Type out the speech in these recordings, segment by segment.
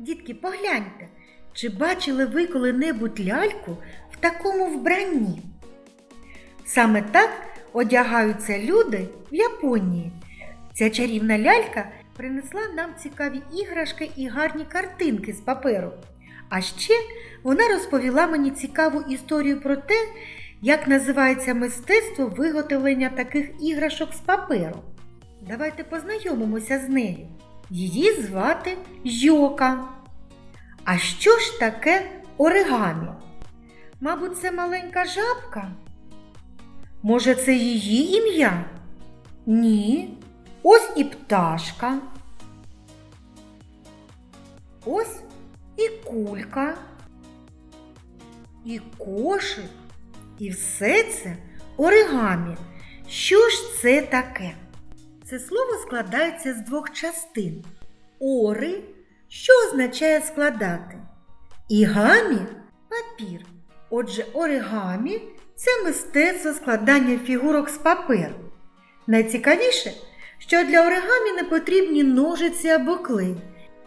Дітки, погляньте, чи бачили ви коли-небудь ляльку в такому вбранні? Саме так одягаються люди в Японії. Ця чарівна лялька принесла нам цікаві іграшки і гарні картинки з паперу. А ще вона розповіла мені цікаву історію про те, як називається мистецтво виготовлення таких іграшок з паперу. Давайте познайомимося з нею. Її звати Йока. А що ж таке оригамі? Мабуть, це маленька жабка? Може, це її ім'я? Ні. Ось і пташка. Ось і кулька, і кошик, і все це оригамі. Що ж це таке? Це слово складається з двох частин. Ори, що означає складати, і гамі папір. Отже, оригамі це мистецтво складання фігурок з паперу. Найцікавіше, що для оригамі не потрібні ножиці або клей,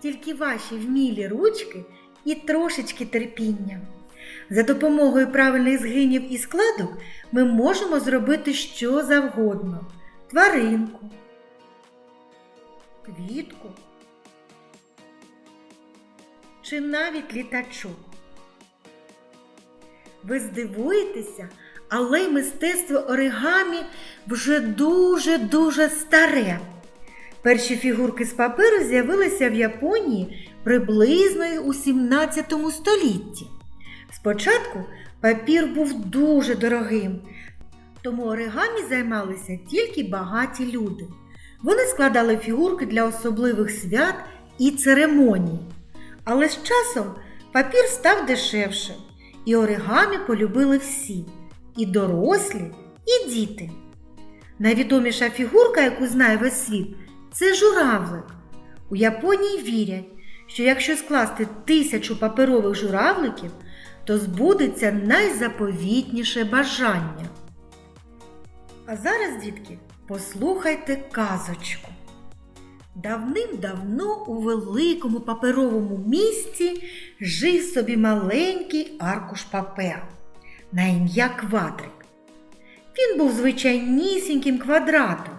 тільки ваші вмілі ручки і трошечки терпіння. За допомогою правильних згинів і складок ми можемо зробити що завгодно: тваринку, квітку чи навіть літачок. Ви здивуєтеся, але мистецтво оригамі вже дуже-дуже старе. Перші фігурки з паперу з'явилися в Японії приблизно у 17 столітті. Спочатку папір був дуже дорогим, тому оригамі займалися тільки багаті люди. Вони складали фігурки для особливих свят і церемоній. Але з часом папір став дешевшим, і оригамі полюбили всі і дорослі, і діти. Найвідоміша фігурка, яку знає весь світ, це журавлик. У Японії вірять, що якщо скласти тисячу паперових журавликів, то збудеться найзаповітніше бажання. А зараз, дітки, послухайте казочку. Давним-давно у великому паперовому місті жив собі маленький аркуш паперу на ім'я Квадрик. Він був звичайнісіньким квадратом,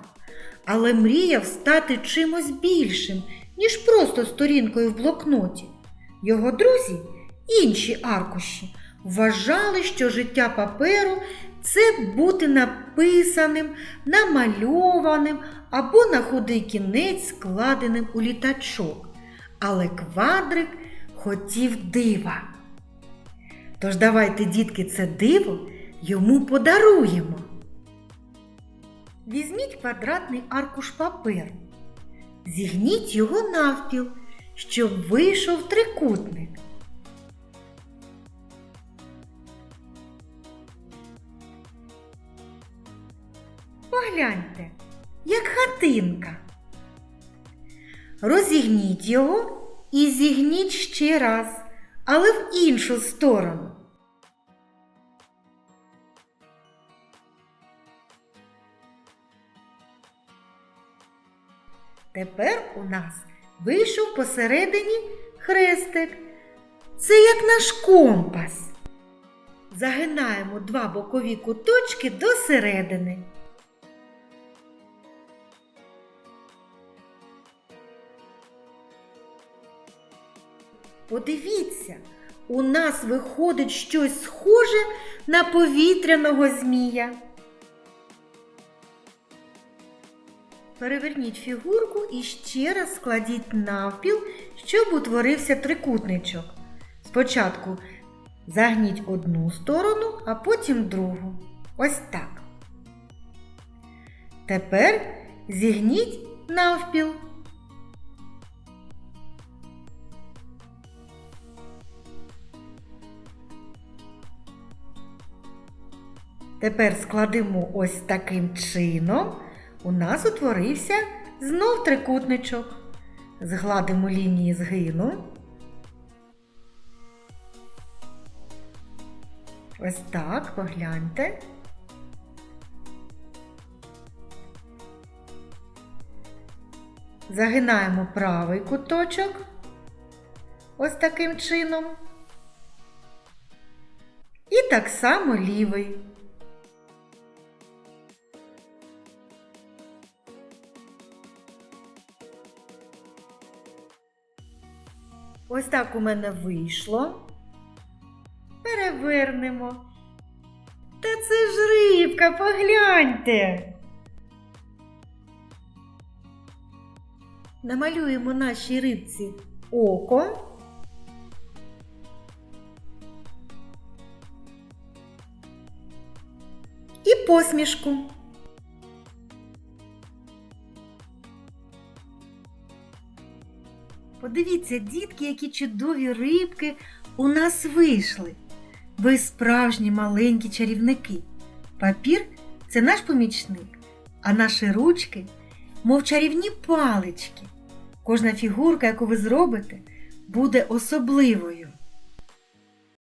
але мріяв стати чимось більшим, ніж просто сторінкою в блокноті. Його друзі, інші аркуші, вважали, що життя паперу це бути написаним, намальованим або на худий кінець складеним у літачок. Але квадрик хотів дива. Тож давайте, дітки, це диво йому подаруємо. Візьміть квадратний аркуш паперу, зігніть його навпіл, щоб вийшов трикутник. Погляньте, як хатинка. Розігніть його і зігніть ще раз, але в іншу сторону. Тепер у нас вийшов посередині хрестик. Це як наш компас. Загинаємо два бокові куточки до середини. Подивіться, у нас виходить щось схоже на повітряного змія. Переверніть фігурку і ще раз складіть навпіл, щоб утворився трикутничок. Спочатку загніть одну сторону, а потім другу. Ось так. Тепер зігніть навпіл. Тепер складемо ось таким чином. У нас утворився знов трикутничок. Згладимо лінії згину. Ось так, погляньте. Загинаємо правий куточок, ось таким чином. І так само лівий. Ось так у мене вийшло. Перевернемо. Та це ж рибка, погляньте. Намалюємо нашій рибці око. І посмішку. Подивіться, дітки, які чудові рибки у нас вийшли. Ви справжні маленькі чарівники. Папір це наш помічник, а наші ручки, мов чарівні палички. Кожна фігурка, яку ви зробите, буде особливою.